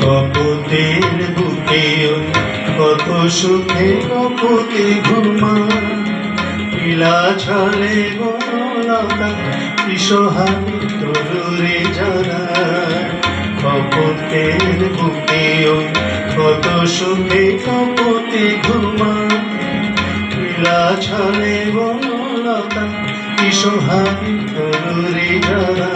কপতের বুকে কত সুখে কপতে ঘুমা পিলা ছলে গলতা বিষহানি তরুরে যারা কপতের বুকে কত সুখে কপতে ঘুমা পিলা ছলে গলতা বিষহানি তরুরে যারা